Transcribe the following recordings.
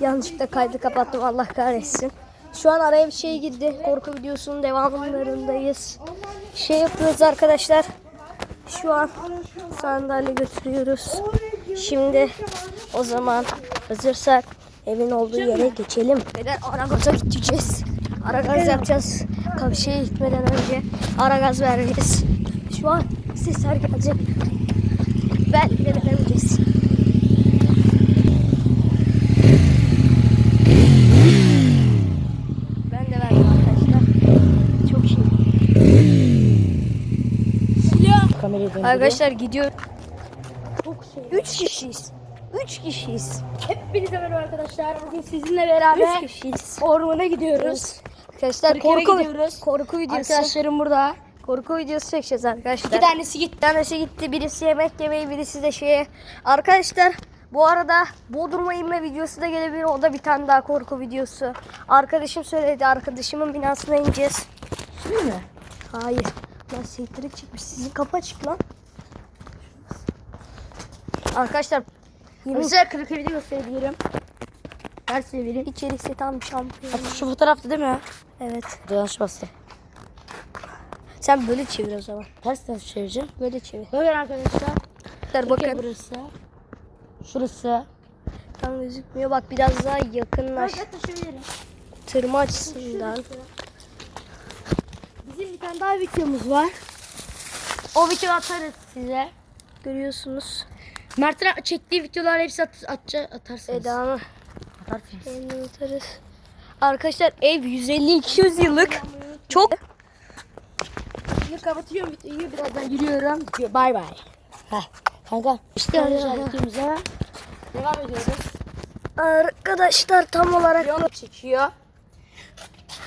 Yanlışlıkla kaydı kapattım Allah kahretsin. Şu an araya bir şey girdi. Korku videosunun devamlarındayız. Şey yapıyoruz arkadaşlar. Şu an sandalye götürüyoruz. Şimdi o zaman hazırsak evin olduğu yere geçelim. Neden Aragaz'a gideceğiz. Aragaz yapacağız. Kavşeye gitmeden önce Aragaz vereceğiz. Şu an sesler gelecek. Belki de veremeyeceğiz. Ben de verdim arkadaşlar. Çok iyi. Döndürüyor. Arkadaşlar gidiyor. Üç kişiyiz. Üç kişiyiz. Hepinize merhaba arkadaşlar. Bugün sizinle beraber Üç kişiyiz. ormana gidiyoruz. Arkadaşlar korku gidiyoruz. korku videosu. Arkadaşlarım burada. Korku videosu çekeceğiz arkadaşlar. İki tanesi gitti. Bir tanesi gitti. Birisi yemek yemeyi, birisi de şeye. Arkadaşlar bu arada Bodrum'a inme videosu da gelebilir. O da bir tane daha korku videosu. Arkadaşım söyledi. Arkadaşımın binasına ineceğiz. Şimdi mi? Hayır. Lan siktirik çıkmış. Sizin kapı açık lan. Arkadaşlar yemin Size Kırıkkale'de gösterebilirim. Her severim. içerisi tam şampiyon. Şu fotoğrafta değil mi? Evet. Yanlış bastı. Sen böyle çevir o zaman. Ters ters çevireceğim. Böyle çevir. Bakın arkadaşlar. Bakın. Bakın. Burası. Şurası. Tam gözükmüyor. Bak biraz daha yakınlaş. taşıyabilirim. Tırma açısından. Bizim bir tane daha videomuz var. O videoyu atarız size. Görüyorsunuz. Mert'in çektiği videolar hepsi at, atça, atarsınız. Eda'nı Atarsınız. elini atarız. Arkadaşlar ev 150-200 yıllık. Çok. Şimdi kapatıyorum videoyu. Birazdan yürüyorum. Bay bay. Heh. Kanka işte arkadaşlar videomuza devam ediyoruz. Arkadaşlar tam olarak Yolu çekiyor.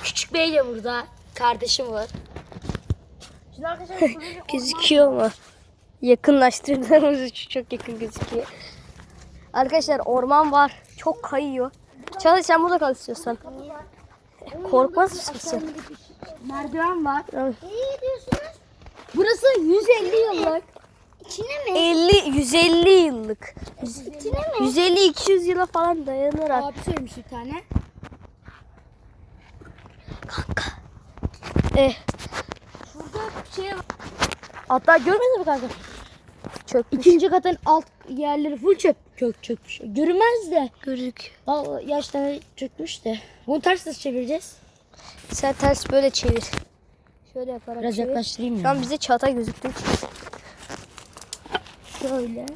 Küçük bey de burada. Kardeşim var. Şimdi arkadaşlar gözüküyor mu? Yakınlaştırdığımız için çok yakın gözüküyor. Arkadaşlar orman var. Çok kayıyor. Çalış sen burada kal istiyorsan. Korkmaz mısın sen? merdiven var. Tamam. Burası 150 yıllık. 50 150 yıllık. İçine mi? 150 200 yıla falan dayanır. Abi söylemiş bir tane. Kanka. Eh, şey var. Hatta görmedin mi kanka? çökmüş. İkinci katın alt yerleri full çöp. Kök çökmüş. Görünmez de. Gözük. Vallahi yaştan çökmüş de. Bunu ters nasıl çevireceğiz? Sen ters böyle çevir. Şöyle yaparak Biraz çevir. yaklaştırayım Şu ya. an bize çata gözüktü. Şöyle.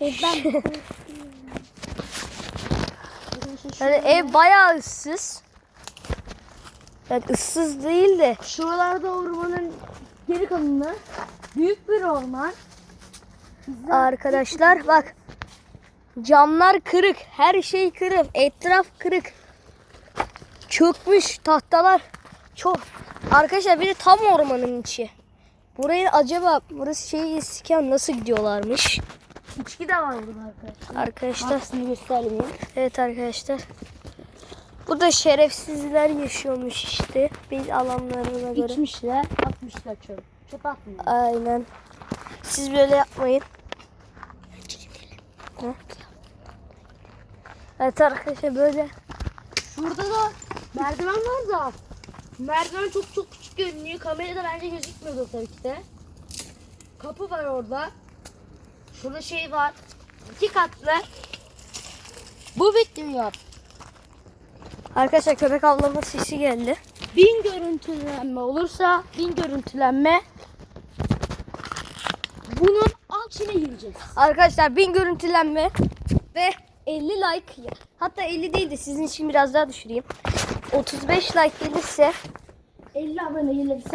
ben Yani ev bayağı ıssız. Yani ıssız değil de Şuralarda ormanın geri kalanı büyük bir orman. arkadaşlar bak camlar kırık, her şey kırık, etraf kırık. Çökmüş tahtalar çok. Arkadaşlar bir de tam ormanın içi. Burayı acaba burası şey istikken nasıl gidiyorlarmış? İçki de var burada arkadaşlar. Arkadaşlar Markasını göstermeyeyim. Evet arkadaşlar. Burada şerefsizler yaşıyormuş işte. Biz alanlarına göre. İçmişler, atmışlar çöp. Çöp atmıyor. Aynen. Siz böyle yapmayın. Ha? Evet arkadaşlar böyle. Şurada da merdiven var da. Merdiven çok çok küçük görünüyor. Kamerada bence gözükmüyordur tabii ki de. Kapı var orada. Şurada şey var. İki katlı. Bu bitmiyor. Arkadaşlar köpek avlama sesi geldi. Bin görüntülenme olursa bin görüntülenme bunun altına gireceğiz. Arkadaşlar bin görüntülenme ve 50 like hatta 50 değil de sizin için biraz daha düşüreyim. 35 like gelirse 50 abone gelirse